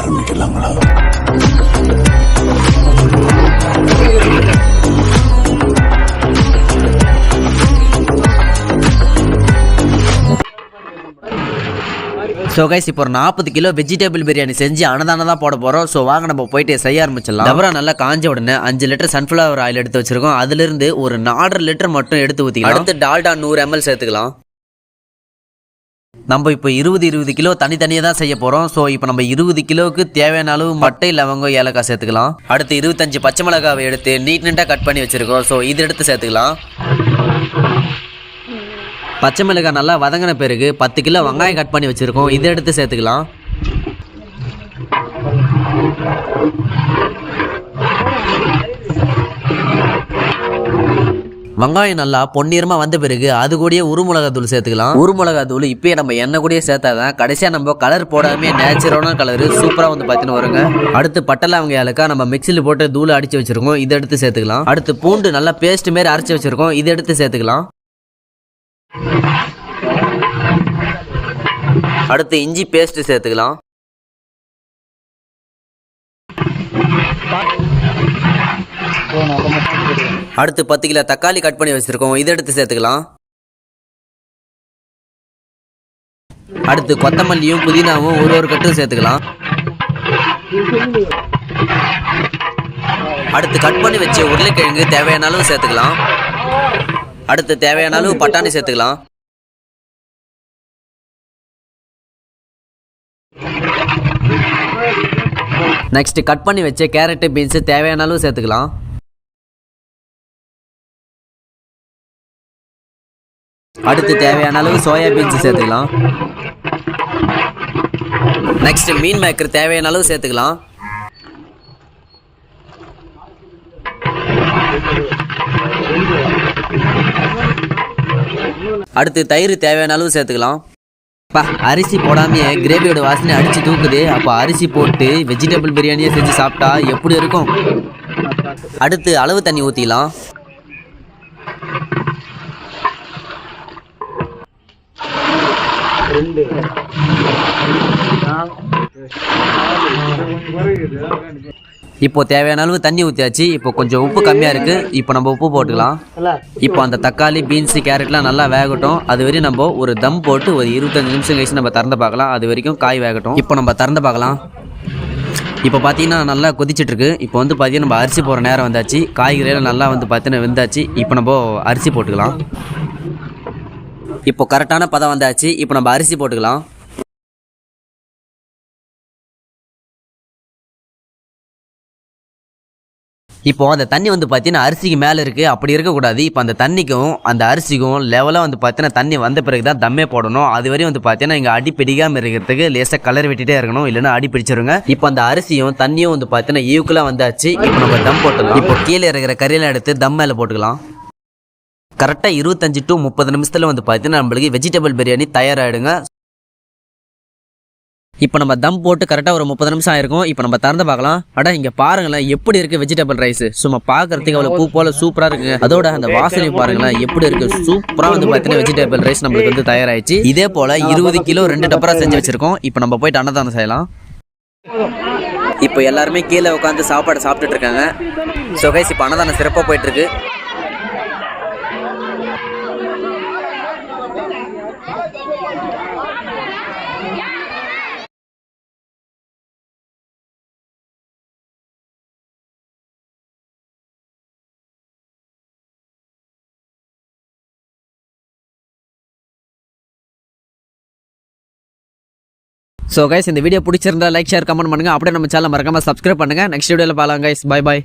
ஆரம்பிக்கலாங்களா? So guys இப்போ ஒரு நாற்பது கிலோ வெஜிடபிள் பிரியாணி செஞ்சு அன்னதானம் தான் போட போகிறோம் ஸோ வாங்க நம்ம போயிட்டு செய்ய ஆரம்பிச்சிடலாம். டபரா நல்லா காஞ்ச உடனே அஞ்சு லிட்டர் சன்ஃப்ளவர் ஆயில் எடுத்து வச்சிருக்கோம். அதுலேருந்து ஒரு நாலரை லிட்டர் மட்டும் எடுத்து ஊற்றிக்கலாம் அடுத்து டால்டா நூறு எம்எல் சேர்த்துக்கலாம். நம்ம இப்போ இருபது இருபது கிலோ தனித்தனியாக தான் செய்ய போகிறோம் ஸோ இப்போ நம்ம இருபது கிலோவுக்கு தேவையான அளவு மட்டை லவங்கம் ஏலக்காய் சேர்த்துக்கலாம். அடுத்து இருபத்தஞ்சு பச்சை மிளகாவை எடுத்து நீட் நீட்டாக கட் பண்ணி வச்சுருக்கோம். ஸோ இது எடுத்து சேர்த்துக்கலாம். பச்சை மிளகாய் நல்லா வதங்கின பிறகு பத்து கிலோ வெங்காயம் கட் பண்ணி வச்சுருக்கோம். இதை எடுத்து சேர்த்துக்கலாம். வெங்காயம் நல்லா பொன்னிறமாக வந்த பிறகு அது கூடயே உருமிளகா தூள் சேர்த்துக்கலாம். உருமிளகா தூள் இப்பயே நம்ம எண்ணெய் கூடயே சேர்த்தாதான் கடைசியாக நம்ம கலர் போடாமே நேச்சுரலான கலர் சூப்பராக வந்து பார்த்தீங்கன்னா வருங்க. அடுத்து பட்டை அவங்க ஏலக்கா நம்ம மிக்சியில் போட்டு தூள் அடிச்சு வச்சிருக்கோம். இதை எடுத்து சேர்த்துக்கலாம். அடுத்து பூண்டு நல்லா பேஸ்ட் மாரி அரைச்சி வச்சிருக்கோம். இதை எடுத்து சேர்த்துக்கலாம். அடுத்து இஞ்சி பேஸ்ட் சேர்த்துக்கலாம். அடுத்து பத்து கிலோ தக்காளி கட் பண்ணி வச்சுருக்கோம். இதை எடுத்து சேர்த்துக்கலாம். அடுத்து கொத்தமல்லியும் புதினாவும் ஒரு ஒரு கட்டும் சேர்த்துக்கலாம். அடுத்து கட் பண்ணி வச்ச உருளைக்கிழங்கு தேவையான அளவு சேர்த்துக்கலாம். அடுத்து தேவையான அளவு பட்டாணி சேர்த்துக்கலாம். நெக்ஸ்ட் கட் பண்ணி வச்ச கேரட்டு பீன்ஸ் தேவையான அளவு சேர்த்துக்கலாம். அடுத்து தேவையான அளவு சோயா பீன்ஸ் சேர்த்துக்கலாம். நெக்ஸ்ட் மீன் மேக்கர் தேவையான அளவு சேர்த்துக்கலாம். அடுத்து தயிர் தேவையான அளவு சேர்த்துக்கலாம். பா அரிசி போடாமையே கிரேவியோட வாசனை அடிச்சு தூக்குது. அப்போ அரிசி போட்டு வெஜிடபிள் பிரியாணியை செஞ்சு சாப்பிட்டா எப்படி இருக்கும்? அடுத்து அளவு தண்ணி ஊற்றிக்கலாம் இப்போ தேவையான அளவு தண்ணி ஊற்றியாச்சு இப்போ கொஞ்சம் உப்பு கம்மியாக இருக்கு. இப்போ நம்ம உப்பு போட்டுக்கலாம். இப்போ அந்த தக்காளி பீன்ஸ் கேரட்லாம் நல்லா வேகட்டும். அது வரையும் நம்ம ஒரு தம் போட்டு ஒரு இருபத்தஞ்சு நிமிஷம் கழிச்சு நம்ம திறந்து பார்க்கலாம். அது வரைக்கும் காய் வேகட்டும். இப்போ நம்ம திறந்து பார்க்கலாம். இப்போ பார்த்தீங்கன்னா நல்லா கொதிச்சிட்டு இருக்கு இப்போ வந்து பார்த்தீங்கன்னா நம்ம அரிசி போகிற நேரம் வந்தாச்சு. காய்கறியெல்லாம் நல்லா வந்து பார்த்தீங்கன்னா வெந்தாச்சு. இப்போ நம்ம அரிசி போட்டுக்கலாம். இப்போ கரெக்டான பதம் வந்தாச்சு. இப்போ நம்ம அரிசி போட்டுக்கலாம். இப்போ அந்த தண்ணி வந்து பார்த்தீங்கன்னா அரிசிக்கு மேலே இருக்குது அப்படி இருக்கக்கூடாது. இப்போ அந்த தண்ணிக்கும் அந்த அரிசிக்கும் லெவலாக வந்து பார்த்தீங்கன்னா தண்ணி வந்த பிறகு தான் தம்மே போடணும். அது வரையும் வந்து பார்த்தீங்கன்னா இங்கே அடி பிடிக்காமல் இருக்கிறதுக்கு லேசாக கலர் விட்டுட்டே இருக்கணும். இல்லைன்னா அடி பிடிச்சிருங்க. இப்போ அந்த அரிசியும் தண்ணியும் வந்து பார்த்தீங்கன்னா ஈக்குலாக வந்தாச்சு. இப்போ நம்ம தம் போட்டுக்கலாம் இப்போ கீழே இருக்கிற கறியெல்லாம் எடுத்து தம் மேலே போட்டுக்கலாம். கரெக்டாக இருபத்தஞ்சு டு முப்பது நிமிஷத்தில் வந்து பார்த்தீங்கன்னா நம்மளுக்கு வெஜிடபிள் பிரியாணி தயாராகிடுங்க இப்போ நம்ம தம் போட்டு கரெக்டாக ஒரு முப்பது நிமிஷம் ஆயிருக்கும். இப்போ நம்ம திறந்து பார்க்கலாம். அட இங்கே பாருங்களேன் எப்படி இருக்கு வெஜிடபிள் ரைஸ் சும்மா பார்க்கறதுக்கு அவ்வளோ பூ போல சூப்பராக இருக்குங்க. அதோட அந்த வாசனை பாருங்களேன் எப்படி இருக்கு? சூப்பராக வந்து பார்த்தீங்கன்னா வெஜிடபிள் ரைஸ் நம்மளுக்கு வந்து தயாராயிடுச்சு. இதே போல இருபது கிலோ ரெண்டு டப்பரா செஞ்சு வச்சிருக்கோம். இப்போ நம்ம போயிட்டு அன்னதானம் செய்யலாம். இப்போ எல்லாருமே கீழே உட்காந்து சாப்பாடு சாப்பிட்டுட்டு இருக்காங்க. ஸோ கைஸ் இப்போ அன்னதானம் சிறப்பாக போயிட்டு ஸோ கைஸ் இந்த வீடியோ பிடிச்சிருந்தா லைக் ஷேர் கமெண்ட் பண்ணுங்க. அப்படியே நம்ம சேனல் மறக்காம சப்ஸ்கிரைப் பண்ணுங்க. நெக்ஸ்ட் வீடியோவில் பார்க்கலாம் கைஸ் பாய் பாய்